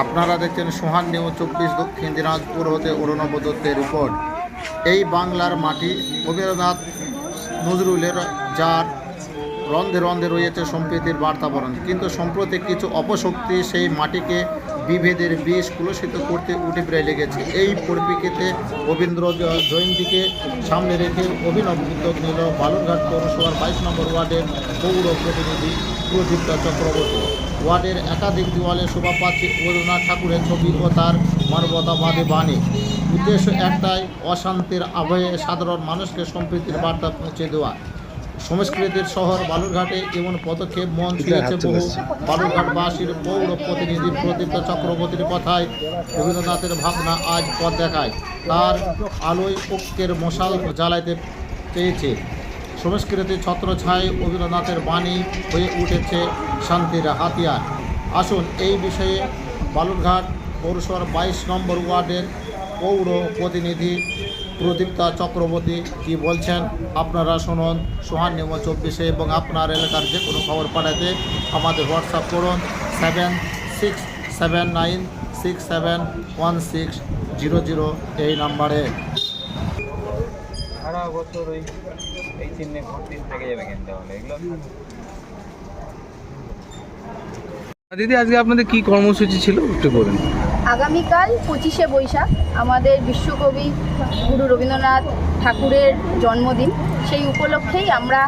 আপনারা দেখছেন সোহান নিউ চব্বিশ দক্ষিণ দিনাজপুর হতে অরুণব দত্তের রিপোর্ট। এই বাংলার মাটি রবীন্দ্রনাথ নজরুলের যার রন্ধে রন্ধে রয়েছে সম্প্রীতির বার্তাবরণ কিন্তু সম্প্রতি কিছু অপশক্তি সেই মাটিকে বিভেদের বিষ কুলসিত করতে উঠে বেড়ে লেগেছে। এই পরিপ্রেক্ষিতে রবীন্দ্র জয়ন্তীকে সামনে রেখে অভিনব উদ্যোগ নিল বালুরঘাট পৌরসভার বাইশ নম্বর ওয়ার্ডের পৌর প্রতিনিধি প্রদীপ্ত চক্রবর্তী। ওয়ার্ডের একাধিক দেওয়ালে শোভা পাচ্ছে রবীন্দ্রনাথ ঠাকুরের ছবি ও তার মানবতাবাদী বাণী। উদ্দেশ্য একটাই অশান্তির আবহে সাধারণ মানুষকে সম্প্রীতির বার্তা পৌঁছে দেওয়া। সংস্কৃতির শহর বালুরঘাটে এমন পদক্ষেপ মন ছুঁয়েছে বহু বালুরঘাটবাসীর পৌর প্রতিনিধি প্রদীপ্ত চক্রবর্তীর কথায় রবীন্দ্রনাথের ভাবনা আজ পথ দেখায়। তার আলোয় ঐক্যের মশাল জ্বালাইতে চেয়েছে। সংস্কৃতির ছত্রছায় রবীন্দ্রনাথের বাণী হয়ে উঠেছে শান্তির হাতিয়ার। আসুন এই বিষয়ে বালুরঘাট পৌরসভার বাইশ নম্বর ওয়ার্ডের পৌর প্রতিনিধি প্রদীপ্তা চক্রবর্তী কি বলছেন? আপনারা শুনুন সোহান নিম চব্বিশে এবং আপনার এলাকার যে কোনো খবর পাঠাতে আমাদের হোয়াটসঅ্যাপ করুন seven six seven nine six seven one six zero zero এই নাম্বারে। সারা বছর ওই এই চিহ্নে ভর্তি থেকে যাবে কিনতে তাহলে এগুলো দিদি, আজকে আপনাদের কি কর্মসূচি ছিল? একটু বলেন। আগামীকাল পঁচিশে বৈশাখ আমাদের বিশ্বকবি গুরু রবীন্দ্রনাথ ঠাকুরের জন্মদিন। সেই উপলক্ষেই আমরা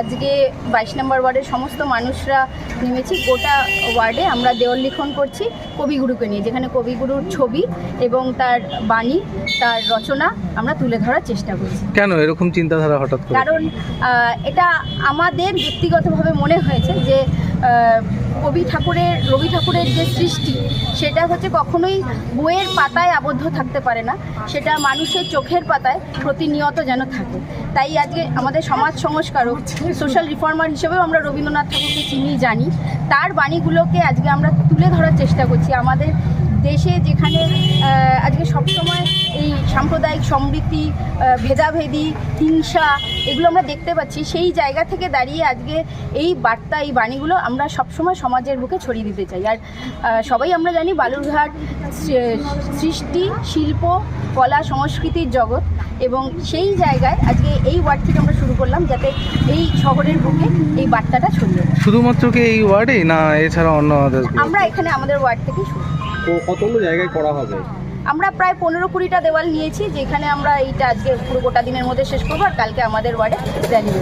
আজকে বাইশ নম্বর ওয়ার্ডের সমস্ত মানুষরা নেমেছি। গোটা ওয়ার্ডে আমরা দেওয়াল লিখন করছি কবিগুরুকে নিয়ে যেখানে কবিগুরুর ছবি এবং তার বাণী তার রচনা আমরা তুলে ধরার চেষ্টা করছি। কেন এরকম চিন্তাধারা হঠাৎ কারণ এটা আমাদের ব্যক্তিগতভাবে মনে হয়েছে যে কবি ঠাকুরের, রবি ঠাকুরের যে সৃষ্টি, সেটা হচ্ছে কখনোই বইয়ের পাতায় আবদ্ধ থাকতে পারে না। সেটা মানুষের চোখের পাতায় প্রতিনিয়ত যেন থাকে। তাই আজকে আমাদের সমাজ সংস্কারক সোশ্যাল রিফর্মার হিসেবেও আমরা রবীন্দ্রনাথ ঠাকুরকে চিনি, জানি। তার বাণীগুলোকে আজকে আমরা তুলে ধরার চেষ্টা করছি। আমাদের দেশে যেখানে আজকে সবসময় সাম্প্রদায়িক সম্প্রীতি ভেদাভেদি হিংসা এগুলো আমরা দেখতে পাচ্ছি। সেই জায়গা থেকে দাঁড়িয়ে আজকে এই বার্তা এই বাণীগুলো আমরা সবসময় সমাজের বুকে ছড়িয়ে দিতে চাই। আর সবাই আমরা জানি বালুরঘাট সৃষ্টি শিল্প কলা সংস্কৃতির জগৎ এবং সেই জায়গায় আজকে এই ওয়ার্ড থেকে আমরা শুরু করলাম যাতে এই শহরের বুকে এই বার্তাটা ছড়িয়ে যায়। শুধুমাত্র কি এই ওয়ার্ডেই না এছাড়া অন্য আমরা এখানে আমাদের ওয়ার্ড থেকেই শুরু। তো কতগুলো জায়গায় করা হবে? আমরা প্রায় পনেরো কুড়িটা দেওয়াল নিয়েছি, যেখানে আমরা এইটা আজকে পুরো গোটা দিনের মধ্যে শেষ করব আর কালকে আমাদের ওয়ার্ডে র্যালি